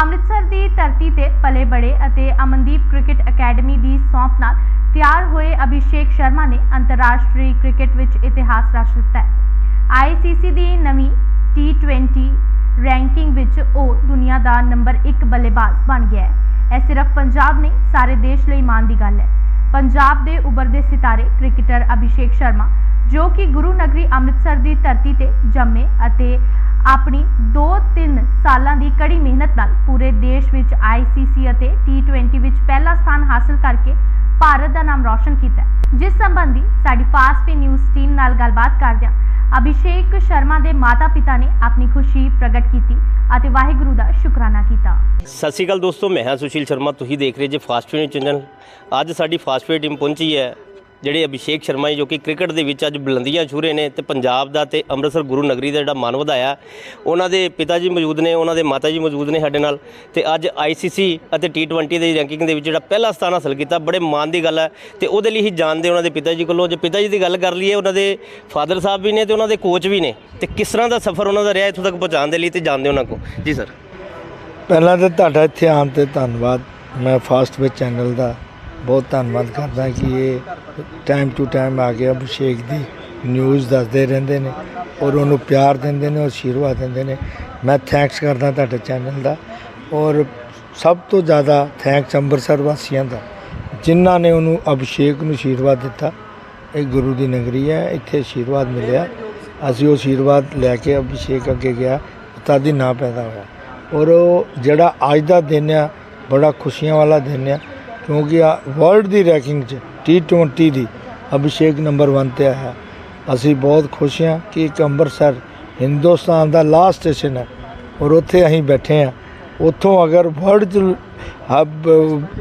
ਅੰਮ੍ਰਿਤਸਰ ਦੀ ਧਰਤੀ ਤੇ ਪਲੇ ਬੜੇ ਅਤੇ ਅਮਨਦੀਪ ਕ੍ਰਿਕਟ ਅਕੈਡਮੀ ਦੀ ਸੌਂਪ ਨਾਲ ਤਿਆਰ ਹੋਏ ਅਭਿਸ਼ੇਕ ਸ਼ਰਮਾ ਨੇ ਅੰਤਰਰਾਸ਼ਟਰੀ ਕ੍ਰਿਕਟ ਵਿੱਚ ਇਤਿਹਾਸ ਰਚ ਦਿੱਤਾ ਹੈ। ਆਈਸੀਸੀ ਦੀ ਨਵੀਂ T20 ਰੈਂਕਿੰਗ ਵਿੱਚ ਉਹ ਦੁਨੀਆ ਦਾ ਨੰਬਰ 1 ਬੱਲੇਬਾਜ਼ ਬਣ ਗਿਆ ਹੈ। ਇਹ ਸਿਰਫ ਪੰਜਾਬ ਨਹੀਂ, ਸਾਰੇ ਦੇਸ਼ ਲਈ ਮਾਣ ਦੀ ਗੱਲ ਹੈ। ਪੰਜਾਬ ਦੇ ਉਭਰਦੇ ਸਿਤਾਰੇ ਕ੍ਰਿਕਟਰ ਅਭਿਸ਼ੇਕ ਸ਼ਰਮਾ, ਜੋ ਕਿ ਗੁਰੂ ਨਗਰੀ ਅੰਮ੍ਰਿਤਸਰ ਦੀ ਧਰਤੀ ਤੇ ਜੰਮੇ ਅਤੇ ਆਪਣੀ 2-3 ਸਾਲਾਂ ਦੀ ਕੜੀ ਮਿਹਨਤ ਨਾਲ ਪੂਰੇ ਦੇਸ਼ ਵਿੱਚ ICC ਅਤੇ T20 ਵਿੱਚ ਪਹਿਲਾ ਸਥਾਨ ਹਾਸਲ ਕਰਕੇ ਭਾਰਤ ਦਾ ਨਾਮ ਰੌਸ਼ਨ ਕੀਤਾ ਜਿਸ ਸੰਬੰਧੀ ਸਾਡੀ ਫਾਸਟ ਪੇ ਨਿਊਜ਼ ਟੀਮ ਨਾਲ ਗੱਲਬਾਤ ਕਰਦਿਆਂ ਅਭਿਸ਼ੇਕ ਸ਼ਰਮਾ ਦੇ ਮਾਤਾ-ਪਿਤਾ ਨੇ ਆਪਣੀ ਖੁਸ਼ੀ ਪ੍ਰਗਟ ਕੀਤੀ ਅਤੇ ਵਾਹਿਗੁਰੂ ਦਾ ਸ਼ੁਕਰਾਨਾ ਕੀਤਾ। ਸਤਿ ਸ਼੍ਰੀ ਅਕਾਲ ਦੋਸਤੋ, ਮੈਂ ਹਾਂ ਸੁਸ਼ੀਲ ਸ਼ਰਮਾ। ਤੁਸੀਂ ਦੇਖ ਰਹੇ ਜੇ ਫਾਸਟ ਫੂਡ ਚੈਨਲ ਅੱਜ ਸਾਡੀ ਫਾਸਟ ਫੂਡ ਟੀਮ ਪਹੁੰਚੀ ਹੈ। ਜਿਹੜੇ ਅਭਿਸ਼ੇਕ ਸ਼ਰਮਾ ਜੀ ਜੋ ਕਿ ਕ੍ਰਿਕਟ ਦੇ ਵਿੱਚ ਅੱਜ ਬੁਲੰਦੀਆਂ ਛੂ ਰਹੇ ਨੇ ਤੇ ਪੰਜਾਬ ਦਾ ਤੇ ਅੰਮ੍ਰਿਤਸਰ ਗੁਰੂ ਨਗਰੀ ਦਾ ਜਿਹੜਾ ਮਾਨ ਵਧਾਇਆ, ਉਹਨਾਂ ਦੇ ਪਿਤਾ ਜੀ ਮੌਜੂਦ ਨੇ, ਉਹਨਾਂ ਦੇ ਮਾਤਾ ਜੀ ਮੌਜੂਦ ਨੇ ਸਾਡੇ ਨਾਲ ਤੇ ਅੱਜ ICC ਅਤੇ T20 ਦੀ ਰੈਂਕਿੰਗ ਦੇ ਵਿੱਚ ਜਿਹੜਾ ਪਹਿਲਾ ਸਥਾਨ ਹਾਸਲ ਕੀਤਾ, ਬੜੇ ਮਾਣ ਦੀ ਗੱਲ ਹੈ ਤੇ ਉਹਦੇ ਲਈ ਹੀ ਜਾਣਦੇ ਉਹਨਾਂ ਦੇ ਪਿਤਾ ਜੀ ਕੋਲੋਂ, ਜੇ ਪਿਤਾ ਜੀ ਦੀ ਗੱਲ ਕਰ ਲਈਏ, ਉਹਨਾਂ ਦੇ ਫਾਦਰ ਸਾਹਿਬ ਵੀ ਨੇ ਤੇ ਉਹਨਾਂ ਦੇ ਕੋਚ ਵੀ ਨੇ, ਤੇ ਕਿਸ ਤਰ੍ਹਾਂ ਦਾ ਸਫ਼ਰ ਉਹਨਾਂ ਦਾ ਰਿਹਾ ਇੱਥੋਂ ਤੱਕ ਪਹੁੰਚਾਉਣ ਦੇ ਲਈ ਤੇ ਜਾਣਦੇ ਉਹਨਾਂ ਕੋ ਜੀ ਸਰ ਪਹਿਲਾਂ ਤਾਂ ਤੁਹਾਡਾ ਇੱਥੇ ਆਉਣ ਤੇ ਧੰਨਵਾਦ, ਮੈਂ ਫਾਸਟ ਵੇ ਚੈਨਲ ਦਾ ਬਹੁਤ ਧੰਨਵਾਦ ਕਰਦਾ ਕਿ ਇਹ ਟਾਈਮ ਟੂ ਟਾਈਮ ਆ ਕੇ ਅਭਿਸ਼ੇਕ ਦੀ ਨਿਊਜ਼ ਦੱਸਦੇ ਰਹਿੰਦੇ ਨੇ ਔਰ ਉਹਨੂੰ ਪਿਆਰ ਦਿੰਦੇ ਨੇ ਔਰ ਆਸ਼ੀਰਵਾਦ ਦਿੰਦੇ ਨੇ। ਮੈਂ ਥੈਂਕਸ ਕਰਦਾ ਤੁਹਾਡੇ ਚੈਨਲ ਦਾ ਔਰ ਸਭ ਤੋਂ ਜ਼ਿਆਦਾ ਥੈਂਕਸ ਅੰਮ੍ਰਿਤਸਰ ਵਾਸੀਆਂ ਦਾ, ਜਿਨ੍ਹਾਂ ਨੇ ਉਹਨੂੰ ਅਭਿਸ਼ੇਕ ਨੂੰ ਆਸ਼ੀਰਵਾਦ ਦਿੱਤਾ। ਇਹ ਗੁਰੂ ਦੀ ਨਗਰੀ ਹੈ, ਇੱਥੇ ਆਸ਼ੀਰਵਾਦ ਮਿਲਿਆ। ਅਸੀਂ ਉਹ ਆਸ਼ੀਰਵਾਦ ਲੈ ਕੇ ਅਭਿਸ਼ੇਕ ਅੱਗੇ ਗਿਆ ਤਦ ਹੀ ਨਾਂ ਪੈਦਾ ਹੋਇਆ। ਔਰ ਉਹ ਜਿਹੜਾ ਅੱਜ ਦਾ ਦਿਨ ਆ, ਬੜਾ ਖੁਸ਼ੀਆਂ ਵਾਲਾ ਦਿਨ ਆ। ਕਿਉਂਕਿ ਆ ਵਰਲਡ ਦੀ ਰੈਂਕਿੰਗ 'ਚ T20 ਦੀ ਅਭਿਸ਼ੇਕ ਨੰਬਰ 1 ਤੇ ਆਇਆ। ਅਸੀਂ ਬਹੁਤ ਖੁਸ਼ ਹਾਂ ਕਿ ਇੱਕ ਅੰਮ੍ਰਿਤਸਰ ਹਿੰਦੁਸਤਾਨ ਦਾ ਲਾਸਟ ਸਟੇਸ਼ਨ ਹੈ ਔਰ ਉੱਥੇ ਅਸੀਂ ਬੈਠੇ ਹਾਂ। ਉੱਥੋਂ ਅਗਰ ਵਰਲਡ 'ਚ ਹਬ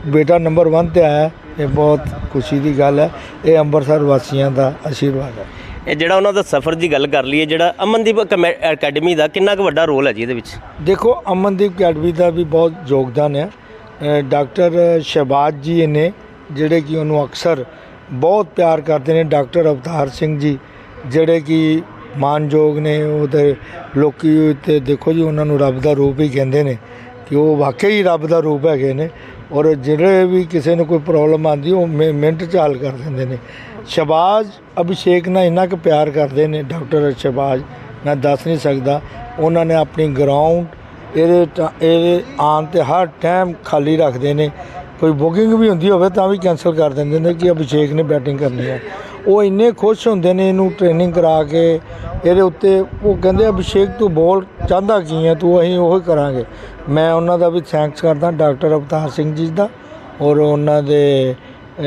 ਬੇਟਾ ਨੰਬਰ 1 ਤੇ ਆਇਆ ਇਹ ਬਹੁਤ ਖੁਸ਼ੀ ਦੀ ਗੱਲ ਹੈ। ਇਹ ਅੰਮ੍ਰਿਤਸਰ ਵਾਸੀਆਂ ਦਾ ਆਸ਼ੀਰਵਾਦ ਹੈ। ਇਹ ਜਿਹੜਾ ਉਹਨਾਂ ਦਾ ਸਫ਼ਰ ਦੀ ਗੱਲ ਕਰ ਲਈਏ ਜਿਹੜਾ ਅਮਨਦੀਪ ਅਕੈਡਮੀ ਦਾ ਕਿੰਨਾ ਕੁ ਵੱਡਾ ਰੋਲ ਹੈ ਜੀ ਇਹਦੇ ਵਿੱਚ? ਦੇਖੋ ਅਮਨਦੀਪ ਅਕੈਡਮੀ ਦਾ ਵੀ ਬਹੁਤ ਯੋਗਦਾਨ ਹੈ। ਡਾਕਟਰ ਸ਼ਹਿਬਾਜ਼ ਜੀ ਨੇ, ਜਿਹੜੇ ਕਿ ਉਹਨੂੰ ਅਕਸਰ ਬਹੁਤ ਪਿਆਰ ਕਰਦੇ ਨੇ, ਡਾਕਟਰ ਅਵਤਾਰ ਸਿੰਘ ਜੀ, ਜਿਹੜੇ ਕਿ ਮਾਨਯੋਗ ਨੇ ਉਹਦੇ ਲੋਕੀ ਤੇ ਦੇਖੋ ਜੀ, ਉਹਨਾਂ ਨੂੰ ਰੱਬ ਦਾ ਰੂਪ ਹੀ ਕਹਿੰਦੇ ਨੇ ਕਿ ਉਹ ਵਾਕਈ ਹੀ ਰੱਬ ਦਾ ਰੂਪ ਹੈਗੇ ਨੇ ਔਰ ਜਿਹੜੇ ਵੀ ਕਿਸੇ ਨੂੰ ਕੋਈ ਪ੍ਰੋਬਲਮ ਆਂਦੀ ਉਹ ਮਿ- ਮਿੰਟ ਚ ਹੱਲ ਕਰ ਦਿੰਦੇ ਨੇ। ਸ਼ਹਬਾਜ਼ ਅਭਿਸ਼ੇਕ ਨਾਲ ਇੰਨਾ ਕੁ ਪਿਆਰ ਕਰਦੇ ਨੇ, ਡਾਕਟਰ ਸ਼ਬਾਜ਼ ਮੈਂ ਦੱਸ ਨਹੀਂ ਸਕਦਾ, ਉਹਨਾਂ ਨੇ ਆਪਣੀ ਗਰਾਊਂਡ ਇਹਦੇ ਟ- ਇਹਦੇ ਆਉਣ ਤੇ ਹਰ ਟਾਈਮ ਖਾਲੀ ਰੱਖਦੇ ਨੇ। ਕੋਈ ਬੁਕਿੰਗ ਵੀ ਹੁੰਦੀ ਹੋਵੇ ਤਾਂ ਵੀ ਕੈਨਸਲ ਕਰ ਦਿੰਦੇ ਨੇ ਕਿ ਅਭਿਸ਼ੇਕ ਨੇ ਬੈਟਿੰਗ ਕਰਨੀ ਹੈ। ਉਹ ਇੰਨੇ ਖੁਸ਼ ਹੁੰਦੇ ਨੇ ਇਹਨੂੰ ਟ੍ਰੇਨਿੰਗ ਕਰਾ ਕੇ ਇਹਦੇ ਉੱਤੇ ਉਹ ਕਹਿੰਦੇ ਅਭਿਸ਼ੇਕ ਤੂੰ ਬੋਲ ਚਾਹੁੰਦਾ ਕੀ ਹੈ? ਤੂੰ ਅਸੀਂ ਉਹ ਕਰਾਂਗੇ। ਮੈਂ ਉਹਨਾਂ ਦਾ ਵੀ ਥੈਂਕਸ ਕਰਦਾ ਡਾਕਟਰ ਅਵਤਾਰ ਸਿੰਘ ਜੀ ਦਾ ਔਰ ਉਹਨਾਂ ਦੇ ਅ,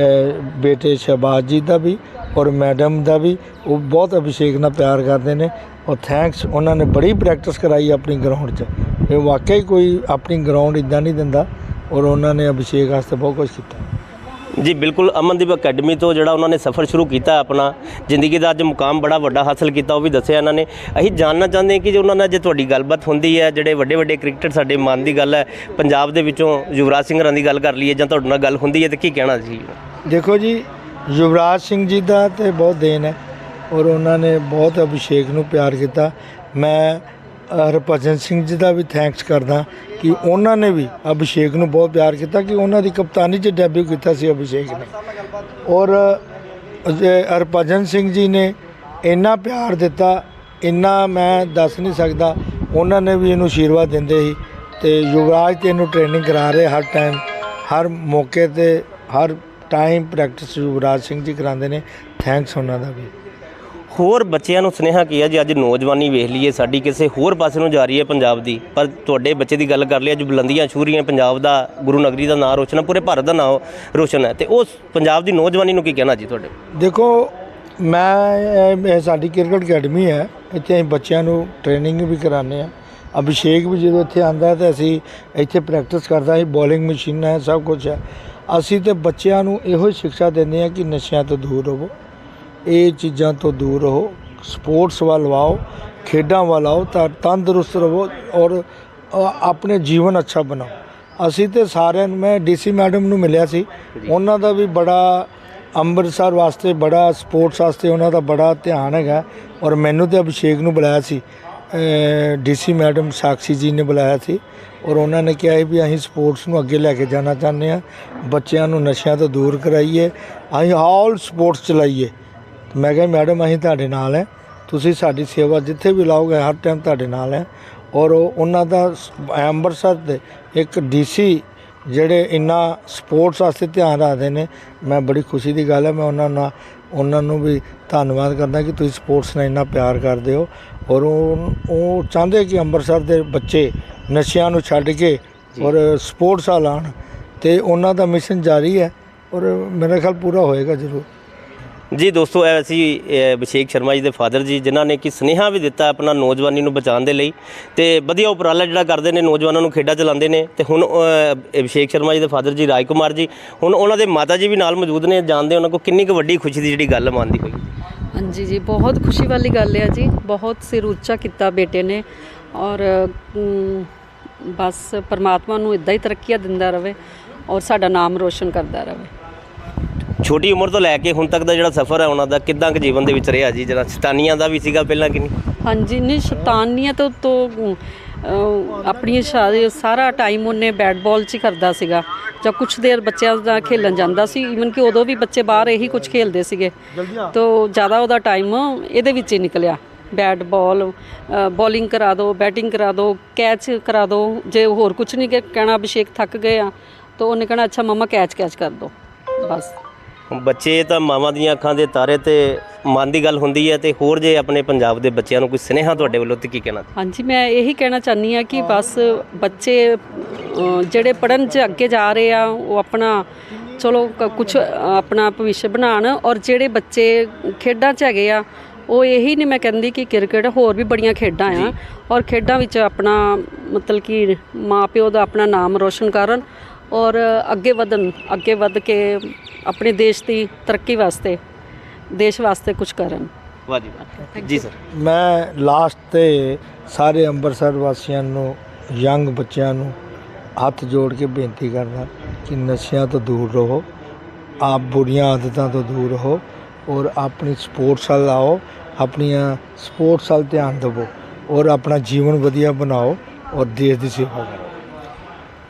ਬੇਟੇ ਸ਼ਹਿਬਾਜ਼ ਜੀ ਦਾ ਵੀ ਔਰ ਮੈਡਮ ਦਾ ਵੀ। ਉਹ ਬਹੁਤ ਅਭਿਸ਼ੇਕ ਨਾਲ ਪਿਆਰ ਕਰਦੇ ਨੇ। ਔਰ ਥੈਂਕਸ ਉਹਨਾਂ ਨੇ ਬੜੀ ਪ੍ਰੈਕਟਿਸ ਕਰਾਈ ਆਪਣੀ ਗਰਾਊਂਡ 'ਚ। ਇਹ ਵਾਕਈ ਕੋਈ ਆਪਣੀ ਗਰਾਊਂਡ ਇਦਾਂ ਨਹੀਂ ਦਿੰਦਾ ਔਰ ਉਹਨਾਂ ਨੇ ਅਭਿਸ਼ੇਕ ਵਾਸਤੇ ਬਹੁਤ ਕੁਝ ਕੀਤਾ। ਜੀ ਬਿਲਕੁਲ ਅਮਨਦੀਪ ਅਕੈਡਮੀ ਤੋਂ ਜਿਹੜਾ ਉਹਨਾਂ ਨੇ ਸਫ਼ਰ ਸ਼ੁਰੂ ਕੀਤਾ ਆਪਣਾ ਜ਼ਿੰਦਗੀ ਦਾ ਅੱਜ ਮੁਕਾਮ ਬੜਾ ਵੱਡਾ ਹਾਸਲ ਕੀਤਾ ਉਹ ਵੀ ਦੱਸਿਆ ਇਹਨਾਂ ਨੇ। ਅਸੀਂ ਜਾਣਨਾ ਚਾਹੁੰਦੇ ਹਾਂ ਕਿ ਜੇ ਉਹਨਾਂ ਨਾਲ ਜੇ ਤੁਹਾਡੀ ਗੱਲਬਾਤ ਹੁੰਦੀ ਹੈ ਜਿਹੜੇ ਵੱਡੇ ਵੱਡੇ ਕ੍ਰਿਕਟਰ ਸਾਡੇ ਮਨ ਦੀ ਗੱਲ ਹੈ ਪੰਜਾਬ ਦੇ ਵਿੱਚੋਂ ਯੁਵਰਾਜ ਸਿੰਘ ਰਾਂ ਦੀ ਗੱਲ ਕਰ ਲਈਏ ਜਾਂ ਤੁਹਾਡੇ ਨਾਲ ਗੱਲ ਹੁੰਦੀ ਹੈ ਤੇ ਕੀ ਕਹਿਣਾ ਜੀ? ਦੇਖੋ ਜੀ ਯੁਵਰਾਜ ਸਿੰਘ ਜੀ ਦਾ ਤੇ ਬਹੁਤ ਦੇਣ ਹੈ। ਔਰ ਉਹਨਾਂ ਨੇ ਬਹੁਤ ਅਭਿਸ਼ੇਕ ਨੂੰ ਪਿਆਰ ਕੀਤਾ। ਮੈਂ ਹਰਭਜਨ ਸਿੰਘ ਜੀ ਦਾ ਵੀ ਥੈਂਕਸ ਕਰਦਾ ਕਿ ਉਹਨਾਂ ਨੇ ਵੀ ਅਭਿਸ਼ੇਕ ਨੂੰ ਬਹੁਤ ਪਿਆਰ ਕੀਤਾ ਕਿ ਉਹਨਾਂ ਦੀ ਕਪਤਾਨੀ 'ਚ ਡੈਬਿਊ ਕੀਤਾ ਸੀ ਅਭਿਸ਼ੇਕ ਨੇ। ਔਰ ਹਰਭਜਨ ਸਿੰਘ ਜੀ ਨੇ ਇੰਨਾ ਪਿਆਰ ਦਿੱਤਾ, ਇੰਨਾ ਮੈਂ ਦੱਸ ਨਹੀਂ ਸਕਦਾ, ਉਹਨਾਂ ਨੇ ਵੀ ਇਹਨੂੰ ਆਸ਼ੀਰਵਾਦ ਦਿੰਦੇ ਸੀ ਤੇ ਯੁਵਰਾਜ ਤੇ ਇਹਨੂੰ ਟ੍ਰੇਨਿੰਗ ਕਰਾ ਰਹੇ ਹਰ ਟਾਈਮ ਹਰ ਮੌਕੇ ਤੇ, ਹਰ ਟਾਈਮ ਪ੍ਰੈਕਟਿਸ ਯੁਵਰਾਜ ਸਿੰਘ ਜੀ ਕਰਾਉਂਦੇ ਨੇ। ਥੈਂਕਸ ਉਹਨਾਂ ਦਾ ਵੀ। ਹੋਰ ਬੱਚਿਆਂ ਨੂੰ ਸੁਨੇਹਾ ਕੀ ਹੈ ਜੀ? ਅੱਜ ਨੌਜਵਾਨੀ ਵੇਖ ਲਈਏ, ਸਾਡੀ ਕਿਸੇ ਹੋਰ ਪਾਸੇ ਨੂੰ ਜਾ ਰਹੀ ਹੈ ਪੰਜਾਬ ਦੀ। ਪਰ ਤੁਹਾਡੇ ਬੱਚੇ ਦੀ ਗੱਲ ਕਰ ਲਈ ਅੱਜ ਬੁਲੰਦੀਆਂ ਛੂ ਰਹੀਆਂ, ਪੰਜਾਬ ਦਾ, ਗੁਰੂ ਨਗਰੀ ਦਾ ਨਾਮ ਰੋਸ਼ਨ ਹੈ, ਪੂਰੇ ਭਾਰਤ ਦਾ ਨਾਮ ਰੋਸ਼ਨ ਹੈ। ਤੇ ਉਸ ਪੰਜਾਬ ਦੀ ਨੌਜਵਾਨੀ ਨੂੰ ਕੀ ਕਹਿਣਾ ਜੀ ਤੁਹਾਡੇ? ਦੇਖੋ, ਮੈਂ ਸਾਡੀ ਕ੍ਰਿਕਟ ਅਕੈਡਮੀ ਹੈ, ਇੱਥੇ ਅਸੀਂ ਬੱਚਿਆਂ ਨੂੰ ਟ੍ਰੇਨਿੰਗ ਵੀ ਕਰਾਉਂਦੇ ਆ ਅਭਿਸ਼ੇਕ ਵੀ ਜਦੋਂ ਇੱਥੇ ਆਂਦਾ ਤਾਂ ਅਸੀਂ ਇੱਥੇ ਪ੍ਰੈਕਟਿਸ ਕਰਦਾ ਅਸੀਂ ਬੋਲਿੰਗ ਮਸ਼ੀਨਾਂ ਹੈ, ਸਭ ਕੁਝ ਹੈ। ਅਸੀਂ ਤੇ ਬੱਚਿਆਂ ਨੂੰ ਇਹੋ ਹੀ ਸਿੱਖਿਆ ਦਿੰਦੇ ਆ ਕਿ ਨਸ਼ਿਆਂ ਤੋਂ ਦੂਰ ਰਹੋ। ਇਹ ਚੀਜ਼ਾਂ ਤੋਂ ਦੂਰ ਰਹੋ ਸਪੋਰਟਸ ਵੱਲ ਆਓ ਖੇਡਾਂ ਵੱਲ ਆਓ ਤਾਂ ਤੰਦਰੁਸਤ ਰਹੋ ਔਰ ਆਪਣੇ ਜੀਵਨ ਅੱਛਾ ਬਣਾਓ। ਅਸੀਂ ਤੇ ਸਾਰਿਆਂ ਨੂੰ ਮੈਂ ਡੀਸੀ ਮੈਡਮ ਨੂੰ ਮਿਲਿਆ ਸੀ। ਉਹਨਾਂ ਦਾ ਵੀ ਬੜਾ ਅੰਮ੍ਰਿਤਸਰ ਵਾਸਤੇ ਬੜਾ ਸਪੋਰਟਸ ਵਾਸਤੇ ਉਹਨਾਂ ਦਾ ਬੜਾ ਧਿਆਨ ਹੈਗਾ ਔਰ ਮੈਨੂੰ ਤੇ ਅਭਿਸ਼ੇਕ ਨੂੰ ਬੁਲਾਇਆ ਸੀ। ਡੀਸੀ ਮੈਡਮ ਸਾਕਸ਼ੀ ਜੀ ਨੇ ਬੁਲਾਇਆ ਸੀ ਔਰ ਉਹਨਾਂ ਨੇ ਕਿਹਾ ਵੀ ਅਸੀਂ ਸਪੋਰਟਸ ਨੂੰ ਅੱਗੇ ਲੈ ਕੇ ਜਾਣਾ ਚਾਹੁੰਦੇ ਆ ਬੱਚਿਆਂ ਨੂੰ ਨਸ਼ਿਆਂ ਤੋਂ ਦੂਰ ਕਰਾਈਏ। ਅਸੀਂ ਆਲ ਸਪੋਰਟਸ ਚਲਾਈਏ। ਮੈਂ ਕਿਹਾ ਮੈਡਮ ਅਸੀਂ ਤੁਹਾਡੇ ਨਾਲ ਹੈ। ਤੁਸੀਂ ਸਾਡੀ ਸੇਵਾ ਜਿੱਥੇ ਵੀ ਲਾਓਗੇ ਹਰ ਟਾਈਮ ਤੁਹਾਡੇ ਨਾਲ ਹੈ। ਔਰ ਉਹ ਉਹਨਾਂ ਦਾ ਅੰਮ੍ਰਿਤਸਰ ਦੇ ਇੱਕ ਡੀਸੀ ਜਿਹੜੇ ਇੰਨਾ ਸਪੋਰਟਸ ਵਾਸਤੇ ਧਿਆਨ ਰੱਖਦੇ ਨੇ ਮੈਂ ਬੜੀ ਖੁਸ਼ੀ ਦੀ ਗੱਲ ਹੈ। ਮੈਂ ਉਹਨਾਂ ਨਾਲ ਉਹਨਾਂ ਨੂੰ ਵੀ ਧੰਨਵਾਦ ਕਰਦਾ ਕਿ ਤੁਸੀਂ ਸਪੋਰਟਸ ਨਾਲ ਇੰਨਾ ਪਿਆਰ ਕਰਦੇ ਹੋ। ਔਰ ਉਹ ਉਹ ਚਾਹੁੰਦੇ ਕਿ ਅੰਮ੍ਰਿਤਸਰ ਦੇ ਬੱਚੇ ਨਸ਼ਿਆਂ ਨੂੰ ਛੱਡ ਕੇ ਔਰ ਸਪੋਰਟਸ ਵੱਲ ਆਉਣ। ਤੇ ਉਹਨਾਂ ਦਾ ਮਿਸ਼ਨ ਜਾਰੀ ਹੈ। ਔਰ ਮੇਰਾ ਖਿਆਲ ਪੂਰਾ ਹੋਏਗਾ ਜ਼ਰੂਰ। ਜੀ ਦੋਸਤੋ, ਇਹ ਅਸੀਂ ਅਭਿਸ਼ੇਕ ਸ਼ਰਮਾ ਜੀ ਦੇ ਫਾਦਰ ਜੀ, ਜਿਨ੍ਹਾਂ ਨੇ ਕਿ ਸੁਨੇਹਾ ਵੀ ਦਿੱਤਾ ਆਪਣਾ ਨੌਜਵਾਨੀ ਨੂੰ ਬਚਾਉਣ ਦੇ ਲਈ। ਤੇ ਵਧੀਆ ਉਪਰਾਲਾ ਜਿਹੜਾ ਕਰਦੇ ਨੇ, ਨੌਜਵਾਨਾਂ ਨੂੰ ਖੇਡਾਂ ਚਲਾਉਂਦੇ ਨੇ। ਤੇ ਹੁਣ ਅਭਿਸ਼ੇਕ ਸ਼ਰਮਾ ਜੀ ਦੇ ਫਾਦਰ ਜੀ ਰਾਜ ਕੁਮਾਰ ਜੀ, ਹੁਣ ਉਹਨਾਂ ਦੇ ਮਾਤਾ ਜੀ ਵੀ ਨਾਲ ਮੌਜੂਦ ਨੇ, ਜਾਣਦੇ ਉਹਨਾਂ ਕੋ ਕਿੰਨੀ ਕੁ ਵੱਡੀ ਖੁਸ਼ੀ ਦੀ ਜਿਹੜੀ ਗੱਲ ਮੰਨਦੀ ਹੋਈ। ਹਾਂਜੀ ਜੀ, ਬਹੁਤ ਖੁਸ਼ੀ ਵਾਲੀ ਗੱਲ ਹੈ ਜੀ। ਬਹੁਤ ਸਿਰ ਉੱਚਾ ਕੀਤਾ ਬੇਟੇ ਨੇ ਔਰ ਬਸ ਪਰਮਾਤਮਾ ਨੂੰ ਇਦਾਂ ਹੀ ਤਰੱਕੀਆਂ ਦਿੰਦਾ ਰਵੇ ਔਰ ਸਾਡਾ ਨਾਮ ਰੋਸ਼ਨ ਕਰਦਾ ਰਵੇ। ਛੋਟੀ ਉਮਰ ਤੋਂ ਲੈ ਕੇ ਹੁਣ ਤੱਕ ਦਾ ਜਿਹੜਾ ਸਫ਼ਰ ਹੈ ਉਹਨਾਂ ਦਾ ਕਿੱਦਾਂ ਕੁ ਜੀਵਨ ਦੇ ਵਿੱਚ ਰਿਹਾ ਜੀ? ਜਿਹੜਾ ਸਤਾਨੀਆਂ ਦਾ ਵੀ ਸੀਗਾ ਪਹਿਲਾਂ ਕਿ ਨਹੀਂ? ਹਾਂਜੀ ਨਹੀਂ ਸ਼ੈਤਾਨੀਆਂ ਤੋਂ ਤੋਂ ਆਪਣੀ ਸਾਰਾ ਟਾਈਮ ਉਹਨੇ ਬੈਟ ਬਾਲ 'ਚ ਹੀ ਕਰਦਾ ਸੀਗਾ। ਜਾਂ ਕੁਛ ਦੇਰ ਬੱਚਿਆਂ ਦਾ ਖੇਲਣ ਜਾਂਦਾ ਸੀ। ਇਵਨ ਕਿ ਉਦੋਂ ਵੀ ਬੱਚੇ ਬਾਹਰ ਇਹੀ ਕੁਝ ਖੇਲਦੇ ਸੀਗੇ। ਤੋਂ ਜ਼ਿਆਦਾ ਉਹਦਾ ਟਾਈਮ ਇਹਦੇ ਵਿੱਚ ਹੀ ਨਿਕਲਿਆ। ਬੈਟ ਬਾਲ ਬੋਲਿੰਗ ਕਰਾ ਦਿਓ ਬੈਟਿੰਗ ਕਰਾ ਦਿਓ ਕੈਚ ਕਰਾ ਦਿਓ ਜੇ ਹੋਰ ਕੁਝ ਨਹੀਂ ਕਿ- ਕਹਿਣਾ ਅਭਿਸ਼ੇਕ ਥੱਕ ਗਏ ਆ ਤਾਂ ਉਹਨੇ ਕਹਿਣਾ ਅੱਛਾ ਮਮਾ ਕੈਚ ਕੈਚ ਕਰ ਦਿਓ ਬਸ। ਬੱਚੇ ਤਾਂ ਮਾਵਾਂ ਦੀਆਂ ਅੱਖਾਂ ਦੇ ਤਾਰੇ ਤੇ ਮਨ ਦੀ ਗੱਲ ਹੁੰਦੀ ਹੈ ਤੇ ਹੋਰ ਜੇ ਆਪਣੇ ਪੰਜਾਬ ਦੇ ਬੱਚਿਆਂ ਨੂੰ ਕੋਈ ਸੁਨੇਹਾ ਤੁਹਾਡੇ ਵੱਲੋਂ ਤੇ ਕੀ ਕਹਿਣਾ ਹਾਂਜੀ ਮੈਂ ਇਹੀ ਕਹਿਣਾ ਚਾਹਨੀ ਆ ਕਿ ਬਸ ਬੱਚੇ ਜਿਹੜੇ ਪੜਨ 'ਚ ਅੱਗੇ ਜਾ ਰਹੇ ਆ ਉਹ ਆਪਣਾ ਚਲੋ ਕੁਝ ਆਪਣਾ ਭਵਿੱਖ ਬਣਾਉਣ ਔਰ ਜਿਹੜੇ ਬੱਚੇ ਖੇਡਾਂ 'ਚ ਹੈਗੇ ਆ ਉਹ ਇਹੀ ਨਹੀਂ ਮੈਂ ਕਹਿੰਦੀ ਕਿ ਕ੍ਰਿਕਟ ਹੋਰ ਵੀ ਬੜੀਆਂ ਖੇਡਾਂ ਆ ਔਰ ਖੇਡਾਂ ਵਿੱਚ ਆਪਣਾ ਮਤਲਬ ਕਿ ਮਾਪਿਓ ਦਾ ਆਪਣਾ ਨਾਮ ਰੋਸ਼ਨ ਕਰਨ ਔਰ ਅੱਗੇ ਵਧਣ ਅੱਗੇ ਵਧ ਕੇ ਆਪਣੇ ਦੇਸ਼ ਦੀ ਤਰੱਕੀ ਵਾਸਤੇ ਦੇਸ਼ ਵਾਸਤੇ ਕੁਝ ਕਰਨ। ਵਾਹ ਜੀ ਵਾਹ। ਜੀ ਸਰ ਮੈਂ ਲਾਸਟ ਤੇ ਸਾਰੇ ਅੰਮ੍ਰਿਤਸਰ ਵਾਸੀਆਂ ਨੂੰ ਯੰਗ ਬੱਚਿਆਂ ਨੂੰ ਹੱਥ ਜੋੜ ਕੇ ਬੇਨਤੀ ਕਰਦਾ ਕਿ ਨਸ਼ਿਆਂ ਤੋਂ ਦੂਰ ਰਹੋ ਆਪ ਬੁਰੀਆਂ ਆਦਤਾਂ ਤੋਂ ਦੂਰ ਰਹੋ ਔਰ ਆਪਣੀ ਸਪੋਰਟਸ ਵੱਲ ਆਓ ਆਪਣੀਆਂ ਸਪੋਰਟਸ ਵੱਲ ਧਿਆਨ ਦਿਵੋ ਔਰ ਆਪਣਾ ਜੀਵਨ ਵਧੀਆ ਬਣਾਓ ਔਰ ਦੇਸ਼ ਦੀ ਸੇਵਾ ਕਰੋ।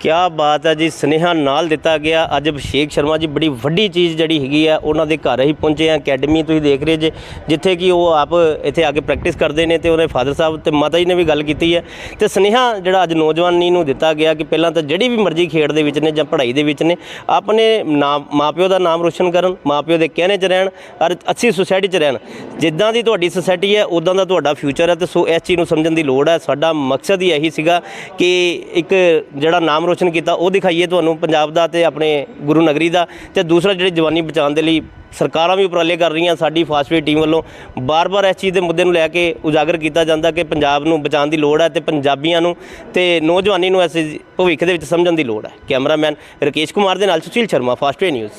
ਕਿਆ ਬਾਤ ਹੈ ਜੀ, ਸੁਨੇਹਾ ਨਾਲ ਦਿੱਤਾ ਗਿਆ। ਅੱਜ ਅਭਿਸ਼ੇਕ ਸ਼ਰਮਾ ਜੀ, ਬੜੀ ਵੱਡੀ ਚੀਜ਼ ਜਿਹੜੀ ਹੈਗੀ ਆ ਉਹਨਾਂ ਦੇ ਘਰ ਹੀ ਪਹੁੰਚੇ ਆ ਅਕੈਡਮੀ ਤੁਸੀਂ ਦੇਖ ਰਹੇ ਜੇ, ਜਿੱਥੇ ਕਿ ਉਹ ਆਪ ਇੱਥੇ ਆ ਕੇ ਪ੍ਰੈਕਟਿਸ ਕਰਦੇ ਨੇ ਤੇ ਉਹਦੇ ਫਾਦਰ ਸਾਹਿਬ ਤੇ ਮਾਤਾ ਜੀ ਨੇ ਵੀ ਗੱਲ ਕੀਤੀ ਹੈ। ਤੇ ਸੁਨੇਹਾ ਜਿਹੜਾ ਅੱਜ ਨੌਜਵਾਨੀ ਨੂੰ ਦਿੱਤਾ ਗਿਆ ਕਿ ਪਹਿਲਾਂ ਤਾਂ ਜਿਹੜੀ ਵੀ ਮਰਜ਼ੀ ਖੇਡ ਦੇ ਵਿੱਚ ਨੇ ਜਾਂ ਪੜ੍ਹਾਈ ਦੇ ਵਿੱਚ ਨੇ, ਆਪਣੇ ਨਾਮ, ਮਾਪਿਓ ਦਾ ਨਾਮ ਰੋਸ਼ਨ ਕਰਨ, ਮਾਪਿਓ ਦੇ ਕਹਿਣੇ 'ਚ ਰਹਿਣ, ਔਰ ਅੱਛੀ ਸੁਸਾਇਟੀ 'ਚ ਰਹਿਣ। ਜਿੱਦਾਂ ਦੀ ਤੁਹਾਡੀ ਸੁਸਾਇਟੀ ਹੈ ਉਦਾਂ ਦਾ ਤੁਹਾਡਾ ਫਿਊਚਰ ਹੈ ਤੇ ਸੋ ਇਸ ਚੀਜ਼ ਨੂੰ ਸਮਝਣ ਦੀ ਲੋੜ ਹੈ। ਸਾਡਾ ਮਕਸਦ ਹੀ ਇਹੀ ਸੀਗਾ ਕਿ ਇੱਕ ਜਿਹੜਾ ਨਾਮ ਰੋਸ਼ਨ ਕੀਤਾ, ਉਹ ਦਿਖਾਈਏ ਤੁਹਾਨੂੰ ਪੰਜਾਬ ਦਾ ਤੇ ਆਪਣੇ ਗੁਰੂ ਨਗਰੀ ਦਾ ਤੇ ਦੂਸਰਾ ਜਿਹੜੀ ਜਵਾਨੀ ਬਚਾਉਣ ਦੇ ਲਈ ਸਰਕਾਰਾਂ ਵੀ ਉਪਰਾਲੇ ਕਰ ਰਹੀਆਂ, ਸਾਡੀ ਫਾਸਟਵੇਟ ਟੀਮ ਵੱਲੋਂ ਬਾਰ-ਬਾਰ ਇਸ ਚੀਜ਼ ਦੇ ਮੁੱਦੇ ਨੂੰ ਲੈ ਕੇ ਉਜਾਗਰ ਕੀਤਾ ਜਾਂਦਾ ਕਿ ਪੰਜਾਬ ਨੂੰ ਬਚਾਉਣ ਦੀ ਲੋੜ ਹੈ ਤੇ ਪੰਜਾਬੀਆਂ ਨੂੰ ਤੇ ਨੌਜਵਾਨੀ ਨੂੰ ਇਸ ਭਵਿੱਖ ਦੇ ਵਿੱਚ ਸਮਝਣ ਦੀ ਲੋੜ ਹੈ। ਕੈਮਰਾਮੈਨ ਰਕੇਸ਼ ਕੁਮਾਰ ਦੇ ਨਾਲ ਸੁਸ਼ੀਲ ਸ਼ਰਮਾ ਫਾਸਟਵੇ ਨਿਊਜ਼,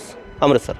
ਅੰਮ੍ਰਿਤਸਰ।